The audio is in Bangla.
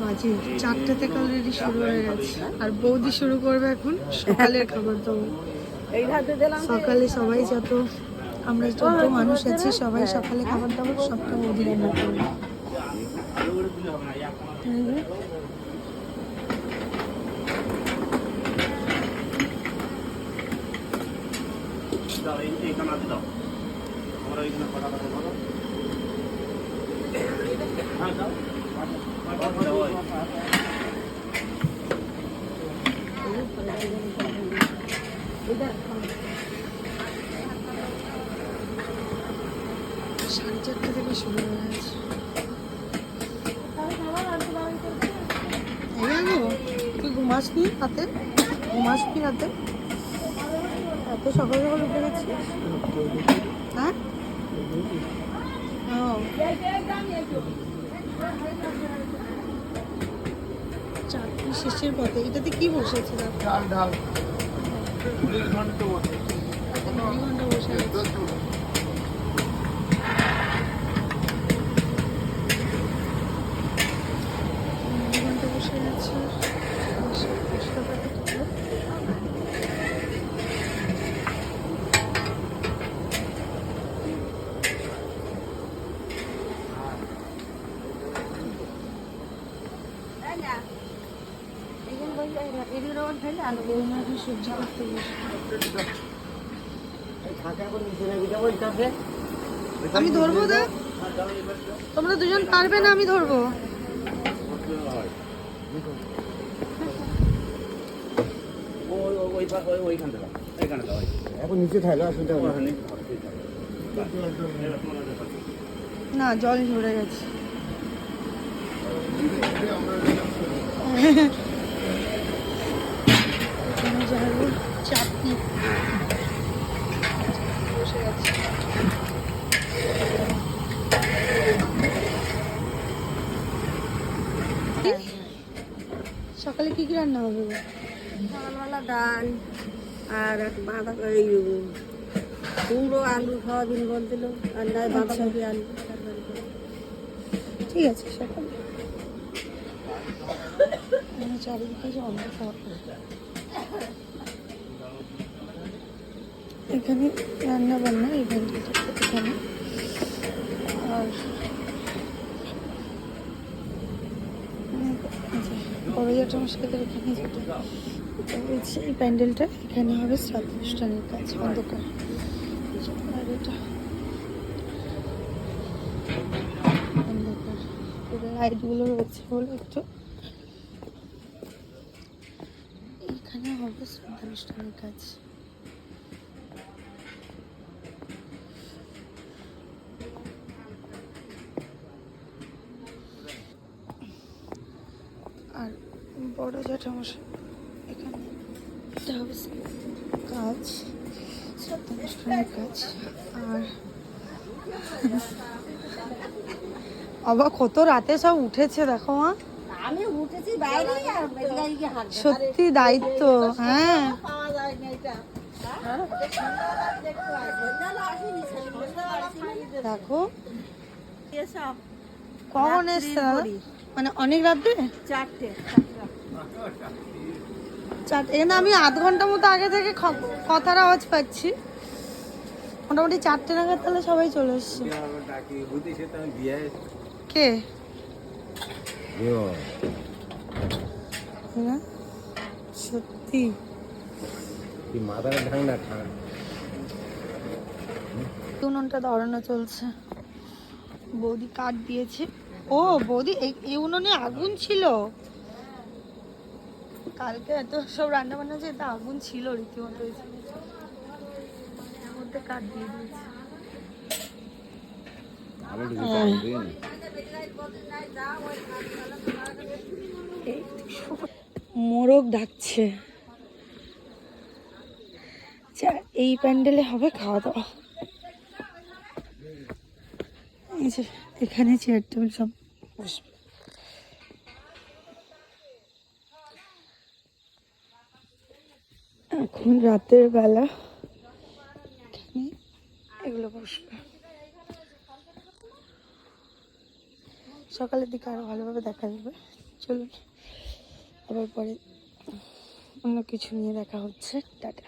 বাজে। চারটে থেকে অলরেডি শুরু হয়ে গেছে। আর বৌদি শুরু করবে এখন। সকালের খাবার দাবার সকালে সবাই যত, আমরা যত মানুষ আছি, সবাই সকালে খাবার দাবার, সবটা বৌদি রান্না করবে। আমরা এইখানে কথা কথা বলো। হ্যাঁ দাও। সাড়ে চারটে থেকে শুরু হয়ে আনো তুই ঘুমাসনি রাতে ঘুমাসনি রাতে এত সকাল সকাল উঠে হ্যাঁ ও শেষের পথে এটাতে কি বসেছিলাম ডাল ডাল ঘণ্টা ঘন্ট নয় ঘণ্টা বসে আছি। নয় ঘণ্টা বসে আছি বসে বসতে পারি তো। করতে আমি ধরবো তোমরা দুজন পারবে না আমি ধরবো। ওই ওই ওই পা- ওই ওইখানটা দাও এইখানে দাও ওই। এখন নিচে থাকলে অসুবিধা হবে না। ওখানে দাও, ঠিক আছে। না জল ঝরে গেছে এখানে যাব চাটনি বসে গেছে সকালে কি কি রান্না হবে? সকালবেলা ডাল আর বাঁধা এই কুমড়ো আলু সয়াবিন বলছিল। আর নয় বাঁধাকপি আলু। ঠিক আছে সকালে মানে চারিদিকে যে অন্ধকার। এখানে রান্না বান্না ইভেন্ট এখানে। আর বড় জ্যাঠা মশাইদের এখানে যেটা রয়েছে এই প্যান্ডেলটা এখানে হবে শ্রাদ্ধ অনুষ্ঠানের কাজ, অন্ধকার। আর এটা অন্ধকার। লাইটগুলো রয়েছে বলে একটু। এইখানে হবে শ্রদ্ধানুষ্ঠানের কাজ। আর বড় জ্যাঠামশাই এখানে এটা কাজ শ্রদ্ধানুষ্ঠানের কাজ। আর বাবা কত রাতে সব উঠেছে দেখো মা। আমি উঠেছি বাইরে আর সত্যি দায়িত্ব হ্যাঁ। দেখো। কখন এসছে মানে অনেক রাত্রে? চারটে। চার এখানে আমি আধ ঘণ্টা মতো আগে থেকে কথার আওয়াজ পাচ্ছি। মোটামুটি চারটে নাগাদ তাহলে সবাই চলে এসছে। কে? হ্যাঁ? সত্যি? উনুনটা ধরানো চলছে। বৌদি কাঠ দিয়েছে। ও, বৌদি এই উনুনে আগুন ছিল? কালকে এত সব রান্না বান্না যে এটা আগুন ছিল রীতিমতো। মধ্যে কাঠ দিয়ে দিয়েছে। মোরগ ডাকছে। আচ্ছা এই প্যান্ডেলে হবে খাওয়া দাওয়া। এই যে এখানে চেয়ার টেবিল সব বসবে। এখন রাতের বেলা এগুলো বসবে। সকালের দিকে আরও ভালোভাবে দেখা যাবে। চলুন, আবার পরে অন্য কিছু নিয়ে দেখা হচ্ছে। টাটা।